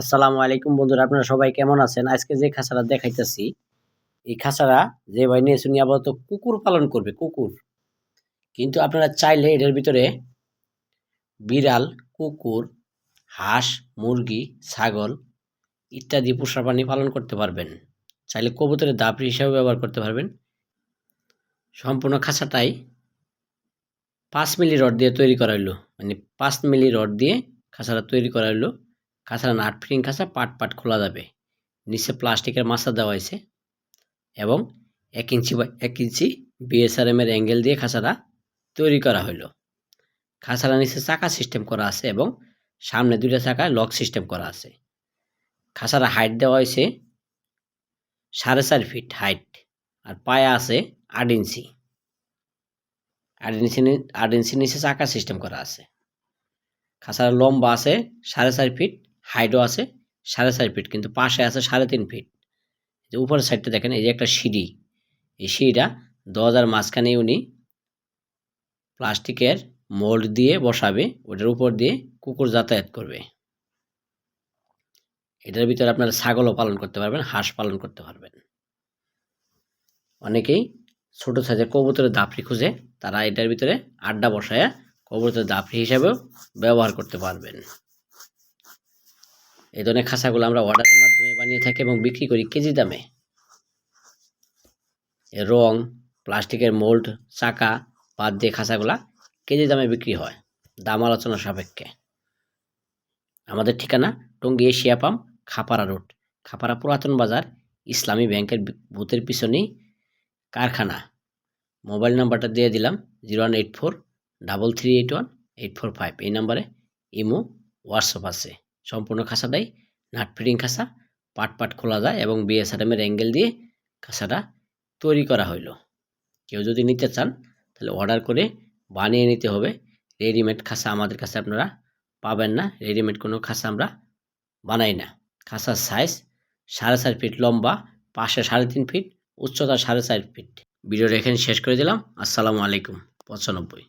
আসসালামু আলাইকুম বন্ধুরা, আপনারা সবাই কেমন আছেন? আজকে যে খাঁচাটা দেখাইতেছি, এই খাঁচাটা যে ভাই নিয়ে শুনি আপাতত কুকুর পালন করবে, কুকুর। কিন্তু আপনারা চাইলে এটার ভিতরে বিড়াল, কুকুর, হাঁস, মুরগি, ছাগল ইত্যাদি পোষা প্রাণী পালন করতে পারবেন। চাইলে কবুতরের দাপড়ি হিসাবে ব্যবহার করতে পারবেন। সম্পূর্ণ খাঁচাটাই পাঁচ মিলি রড দিয়ে তৈরি করা হইল। মানে পাঁচ মিলি রড দিয়ে খাঁচাটা তৈরি করা হইল। খাঁচাটা নাট ফিটিং খাঁচা পাট পাট খোলা যাবে। নিচে প্লাস্টিকের মাছা দেওয়া হয়েছে এবং এক ইঞ্চি বা এক ইঞ্চি বিএসআরএম এর অ্যাঙ্গেল দিয়ে খাঁচাটা তৈরি করা হইল। খাঁচাটা নিচে চাকা সিস্টেম করা আছে এবং সামনে দুইটা চাকায় লক সিস্টেম করা আছে। খাঁচাটা হাইট দেওয়া হয়েছে সাড়ে চার ফিট হাইট আর পায়া আছে আট ইঞ্চি। আট ইঞ্চি আট ইঞ্চি নিচে চাকা সিস্টেম করা আছে। খাঁচার লম্বা আছে সাড়ে চার ফিট হাইটও আছে, সাড়ে চার ফিট, কিন্তু পাশে আছে সাড়ে তিন ফিট। যে উপরের সাইডটা দেখেন, এই যে একটা সিঁড়ি। এই সিঁড়িটা দরজার মাঝখানে উনি প্লাস্টিকের মোল্ড দিয়ে বসাবে, ওটার উপর দিয়ে কুকুর যাতায়াত করবে। এটার ভিতরে আপনারা ছাগলও পালন করতে পারবেন, হাঁস পালন করতে পারবেন। অনেকেই ছোট সাইজের কবুতরের দাপড়ি খুঁজে, তারা এটার ভিতরে আড্ডা বসায় কবুতরের দাপড়ি হিসাবেও ব্যবহার করতে পারবেন। এই ধরনের খাঁচাগুলো আমরা অর্ডারের মাধ্যমে বানিয়ে থাকি এবং বিক্রি করি কেজি দামে। রং, প্লাস্টিকের মোল্ড চাকা বাদ দিয়ে খাঁচাগুলা কেজি দামে বিক্রি হয়, দাম আলোচনা সাপেক্ষে। আমাদের ঠিকানা Tongi Asia palm Khapara road Khapara পুরাতন বাজার, ইসলামী ব্যাংকের বুথের পিছনেই কারখানা। মোবাইল নাম্বারটা দিয়ে দিলাম, zero one eight four, double three eight one, eight four five. এই নাম্বারে ইমো, হোয়াটসঅ্যাপ আছে। সম্পূর্ণ খাঁচাটাই নাট ফিটিং খাঁচা পাট পাট খোলা যায় এবং বিএসআরএমের অ্যাঙ্গেল দিয়ে খাসাটা তৈরি করা হইল। কেউ যদি নিতে চান, তাহলে অর্ডার করে বানিয়ে নিতে হবে। রেডিমেড খাসা আমাদের কাছে আপনারা পাবেন না। রেডিমেড কোনো খাসা আমরা বানাই না। খাসার সাইজ সাড়ে চার ফিট লম্বা, পাশে সাড়ে তিন ফিট, উচ্চতা সাড়ে চার ফিট। ভিডিওটা এখানে শেষ করে দিলাম। আসসালামু আলাইকুম। পঁচানব্বই।